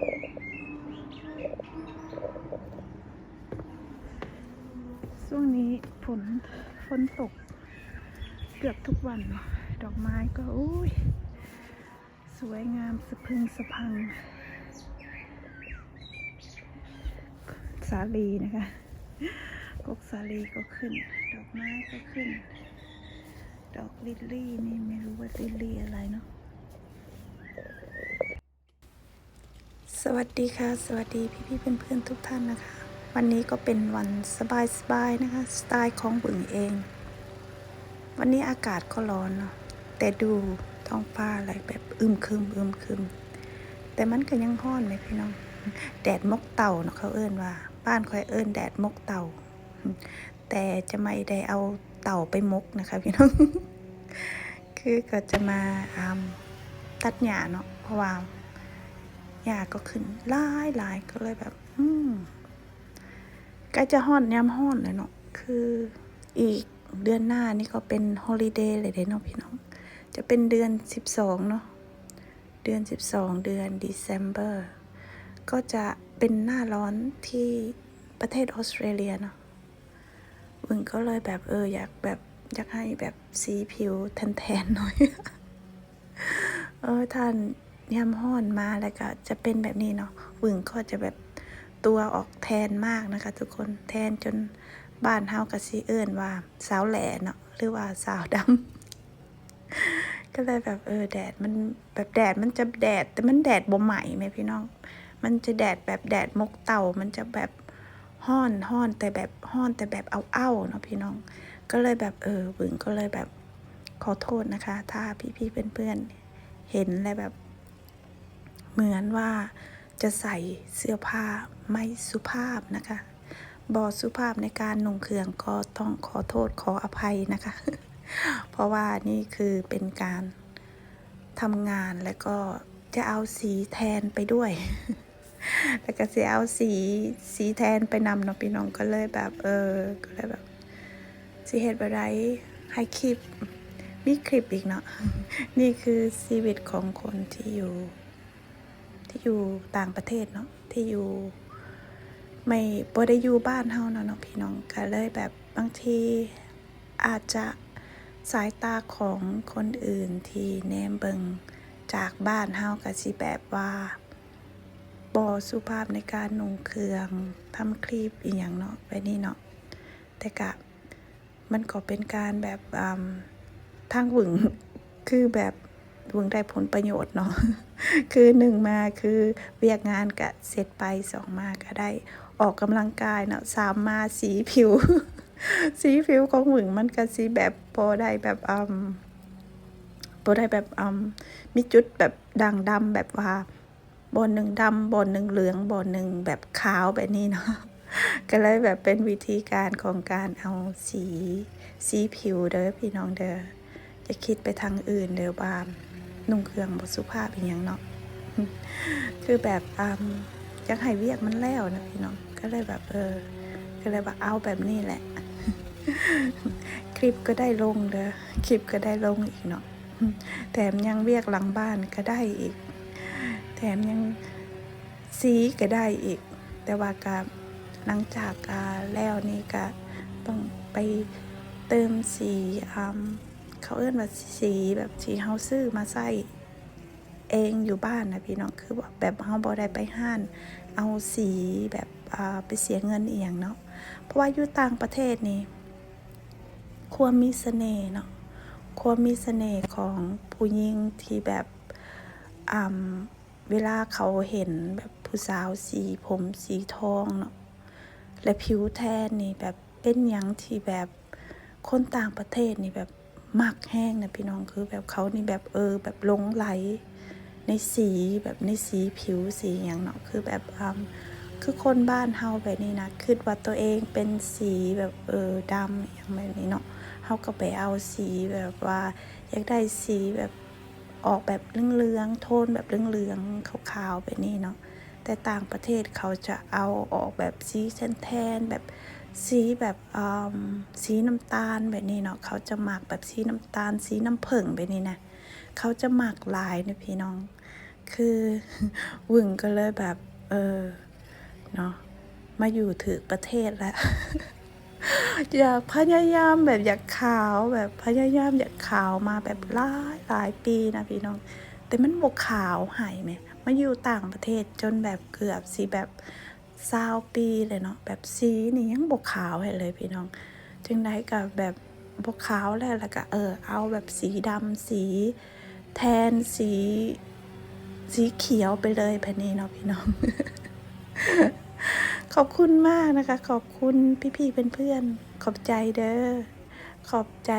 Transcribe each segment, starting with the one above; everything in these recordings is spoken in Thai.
ช่วงนี้ฝนฝนตก เกือบทุกวัน ดอกไม้ก็อุ้ยสวยงามสะพึงสะพัง สาลีนะคะกกสาลีก็ขึ้น ดอกไม้ก็ขึ้น ดอกลิลลี่นี่ไม่รู้ว่าลิลลี่อะไรเนาะ สวัสดีค่ะ สวัสดีพี่ๆเพื่อนๆทุกท่านนะคะ วันนี้ก็เป็นวันสบายๆนะคะ สไตล์ของบึงเอง วันนี้อากาศก็ร้อนเนาะแต่ดูท้องฟ้าอะไรแบบอึมครึมอึมครึม แต่มันก็ยังห้อนไหมพี่น้อง แดดมกเต่าเนาะเขาเอิ้นว่า บ้านคอยเอิ้นแดดมกเต่า แต่จะไม่ได้เอาเต่าไปมกนะคะพี่น้อง คือก็จะมาอ่าตัดหญ้าเนาะเพราะว่าาก็ขึ้นหลายหลายก็เลยแบบ อืมใกล้จะห้อนย้ำห้อนเลยเนาะคืออีกเดือนหน้านี่ก็เป็นฮอลิเดย์เลยเด้เนาะพี่น้อง จะเป็นเดือนสิบสองเนาะเดือนสิบสองเดือน December ก็จะเป็นหน้าร้อนที่ประเทศออสเตรเลียเนาะบึงก็เลยแบบเอออยากแบบอยากให้แบบสีผิวแทนๆหน่อย เออท่าน ยำห้อนมาแล้วก็จะเป็นแบบนี้เนาะวึงก็จะแบบตัวออกแทนมากนะคะ ทุกคนแทนจนบ้านเฮากับซีเอิญว่าสาวแหล่เนาะหรือว่าสาวดำ ก็เลยแบบเออแดดมันแบบแดดมันจะแดด แต่มันแดดบ่ใหม่ไหมพี่น้อง มันจะแดดแบบแดดมกเต่ามันจะแบบห้อนห้อนแต่แบบห้อนแต่แบบเอาเอ้าเนาะพี่น้อง ก็เลยแบบเออบึงก็เลยแบบขอโทษนะคะ ถ้าพี่ๆเพื่อนๆเห็นแล้วแบบ เหมือนว่าจะใส่เสื้อผ้าไม่สุภาพนะคะบอสุภาพในการนุ่งเครื่องก็ต้องขอโทษขออภัยนะคะ เพราะว่านี่คือเป็นการทำงานแล้วก็จะเอาสีแทนไปด้วย แล้วก็จะเอาสีสีแทนไปนำเนาะพี่น้องก็เลยแบบเออ ก็เลยแบบสิเหตุอะไรให้คลิปมีคลิปอีกเนาะ นี่คือชีวิตของคนที่อยู่ ที่อยู่ต่างประเทศเนาะที่อยู่ไม่บ่ได้อยู่บ้านเฮาเนาะเนาะพี่น้องก็เลยแบบบางทีอาจจะสายตาของคนอื่นที่แนมเบิงจากบ้านเฮาก็สิแบบว่าบ่สุภาพในการนุ่งเครื่องทำคลิปอีหยังเนาะไปนี่เนาะแต่กะมันก็เป็นการแบบทางหวึงคือแบบหวึงได้ผลประโยชน์เนาะ คือหนึ่งมาคือเวียกงานกะเสร็จไปสองมาก็ได้ ออกกำลังกายเนาะสามมาสีผิว สีผิวของหวึงมันก็สีแบบพอได้แบบอืมพอได้แบบอืมมีจุดแบบด่างดำแบบว่าบนหนึ่งดำบนหนึ่งเหลืองบนหนึ่งแบบขาวแบบนี้เนาะก็เลยแบบเป็นวิธีการของการเอาสี สีผิวเด้อพี่น้องเด้อจะคิดไปทางอื่นเด้อบาม นุ่งเครื่องบสุภาพอีกอย่างเนาะคือแบบอืมอยากให้เวียกมันแล้วนะพี่น้องก็เลยแบบเออ ก็เลยแบบเอาแบบนี้แหละ คลิปก็ได้ลงเด้อคลิปก็ได้ลงอีกเนาะแถมยังเวียกหลังบ้านก็ได้อีก แถมยังสีก็ได้อีก แต่ว่าการหลังจากกาแล้วนี่ก็ต้องไปเติมสีอืม เขาเอื้อนว่าสีแบบสีเฮาซื้อมาใส่เองอยู่บ้านนะพี่น้องคือแบบเฮาบ่ได้ไปห้าน เอาสีแบบไปเสียเงินเอียงเนาะเพราะว่าอยู่ต่างประเทศนี่ความมีเสน่ห์เนาะความมีเสน่ห์ของผู้หญิงที่แบบอ่าเวลาเขาเห็นแบบผู้สาวสีผมสีทองเนาะและผิวแทนนี่แบบเป็นหยังที่แบบคนต่างประเทศนี่แบบ มักแห้งนะพี่น้องคือแบบเขานี่แบบเออ แบบลงไหล ในสีแบบในสีผิวสีอย่างเนาะคือแบบคือคนบ้านเฮาแบบนี้นะคิดว่าตัวเองเป็นสีแบบเออดำอย่างแบบนี้เนาะเฮาก็ไปเอาสีแบบว่าอยากได้สีแบบออกแบบเหลืองๆโทนแบบเหลืองๆขาวๆแบบนี้เนาะแต่ต่างประเทศเขาจะเอาออกแบบสีแทนๆแบบ สีแบบอืมสีน้ำตาลแบบนี้เนาะเขาจะหมักแบบสีน้ำตาล สีน้ำผึ้งแบบนี้นะเขาจะหมักลายนะพี่น้อง คือวึงก็เลยแบบ เออเนาะมาอยู่ถือประเทศแล้วอยากพยายามแบบอยากขาวแบบพยายามอยากขาวมาแบบหลายหลายปีนะพี่น้อง แต่มันบกขาวหายไหมมาอยู่ต่างประเทศจนแบบเกือบสีแบบ ซาวปีเลยเนาะแบบสีนี่ยังบกขาวให้เลยพี่น้อง จึงได้กับแบบบกขาวแล้วแล้วก็เออเอาแบบสีดำสี แทนสีสีเขียวไปเลยพันนี้เนาะพี่น้อง ขอบคุณมากนะคะ ขอบคุณพี่ๆเพื่อนๆขอบใจเด้อขอบใจ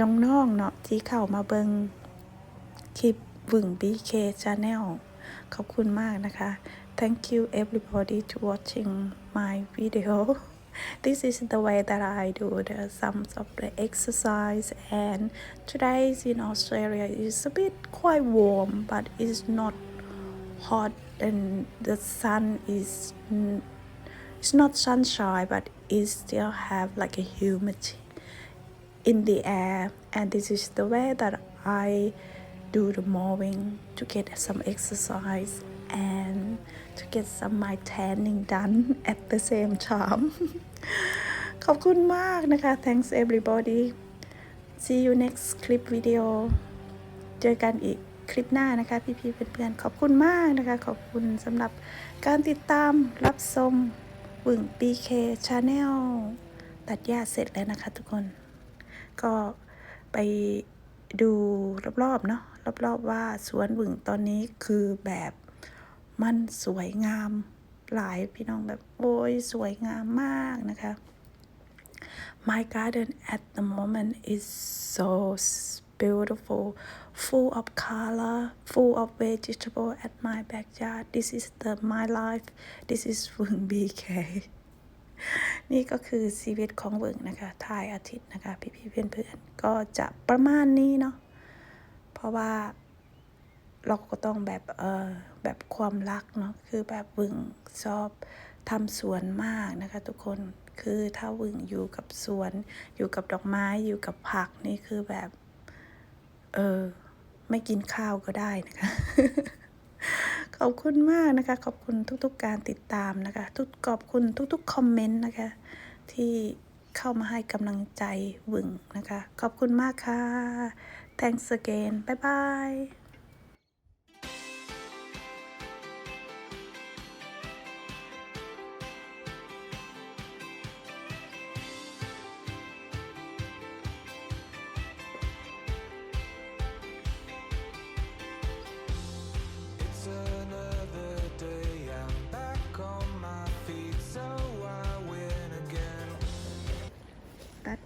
น้องๆเนาะที่เข้ามาเบิงคลิปวึ่ง BK Channel ขอบคุณมากนะคะ Thank you everybody to watching my video. This is the way that I do the some of the exercise and today in Australia is a bit quite warm but it's not hot and the sun is it's not sunshine but it still have like a humidity in the air and this is the way that I do the mowing to get some exercise and to get some my tanning done at the same time ขอบคุณมากนะคะ thanks everybody see you next clip video เจอกันอีกคลิปหน้านะคะพี่ๆเพื่อนๆขอบคุณมากนะคะ ขอบคุณสำหรับการติดตามรับชมวึ่ง BK Channel ตัดหญ้าเสร็จแล้วนะคะทุกคน ก็ไปดูรอบๆเนาะรอบๆว่าสวนวึ่งตอนนี้คือแบบ มันสวยงามหลายพี่น้องแบบโอ้ยสวยงามมากนะคะ My garden at the moment is so beautiful, full of color, full of vegetable at my backyard. This is the my life. This is วึง BK นี่ก็คือชีวิตของเวิงนะคะทายอาทิตย์นะคะ พี่ๆเพื่อนๆก็จะประมาณนี้เนาะเพราะว่าเราก็ต้องแบบเออ แบบความรักเนาะคือแบบวิงชอบทำสวนมากนะคะทุกคนคือถ้าวิงอยู่กับสวน อยู่กับดอกไม้อยู่กับผักนี่คือแบบ เออ ไม่กินข้าวก็ได้นะคะ ขอบคุณมากนะคะ ขอบคุณทุก ๆ การติดตามนะคะ ทุกขอบคุณทุก ๆ คอมเมนต์นะคะ ที่เข้ามาให้กำลังใจวึงนะคะ ขอบคุณมากค่ะ thanks again bye bye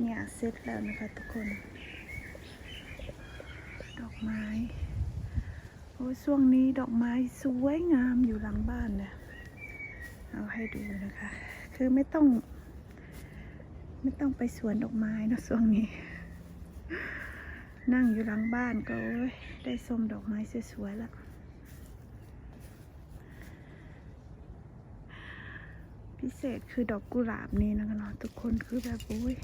เนี่ยเสร็จแล้วนะคะทุกคน ดอกไม้ โอ้ยช่วงนี้ดอกไม้สวยงามอยู่หลังบ้านเนี่ยเอาให้ดูนะคะ คือไม่ต้อง ไม่ต้องไปสวนดอกไม้นะช่วงนี้ นั่งอยู่หลังบ้านก็ได้ชมดอกไม้สวยๆแล้วพิเศษคือดอกกุหลาบนี่นะคะเนาะทุกคนคือแบบโอ้ย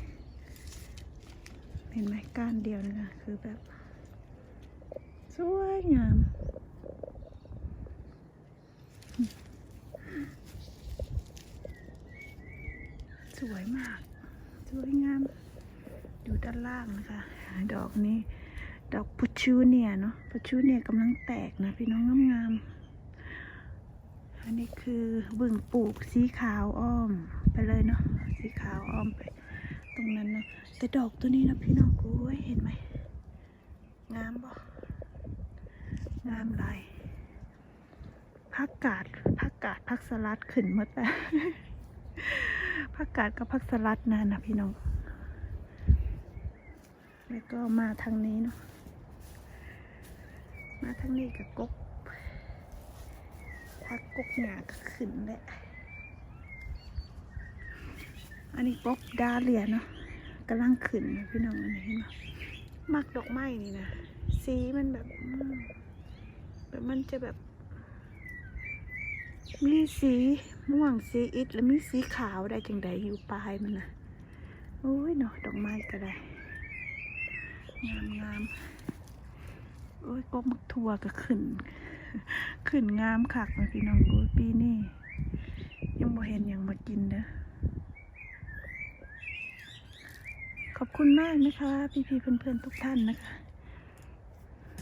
เห็นไหมก้านเดียวนะคะคือแบบ สวยงาม สวยมาก สวยงาม อยู่ด้านล่างนะคะ ดอกนี้ ดอกพุชูเนียเนาะพุชูเนียกำลังแตกนะ พี่น้องงามๆอันนี้คือบึ่งปลูกสีขาวอ้อมไปเลยเนาะสีขาวอ้อมไป ตรงนั้นนะแต่ดอกตัวนี้นะพี่น้องโอ้ยเห็นไหมงามบ่งามหลายผักกาดผักกาดผักสลัดขึ้นหมดแล้วผักกาดกับผักสลัดนั่นนะพี่น้อง แล้วก็มาทางนี้เนาะมาทางนี้กับกกผักกกหยาก็ขึ้นแหละ อันนี้กกดาเลียเนาะกำลังขึ้นพี่น้องอันนี้เห็นไหมมักดอกไม้นี่นะสีมันแบบแบบมันจะแบบ มีสีม่วงสีอิฐแล้วมีสีขาวได้จังใดอยู่ปลายมันนะโอ้ยเนาะดอกไม้ก็ได้งามงามโอ้ยกบมักทัวก็ขึ้น ขึ้นงามคักนะพี่น้องโอ้ยปีนี้ยังบ่เห็นหยังมากินเด้อขอบ คุณมากนะคะ พี่ๆเพื่อนๆทุกท่านนะคะ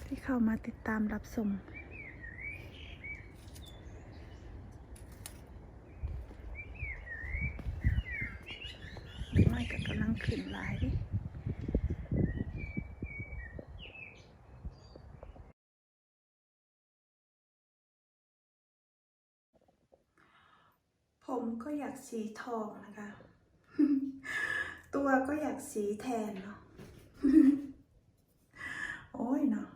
ที่เข้ามาติดตามรับชมไม่ก็กำลังขึ้นหลายดิผมก็อยากสีทองนะคะ ตัวก็อยากสีแทนเนาะ โอ้ยเนาะ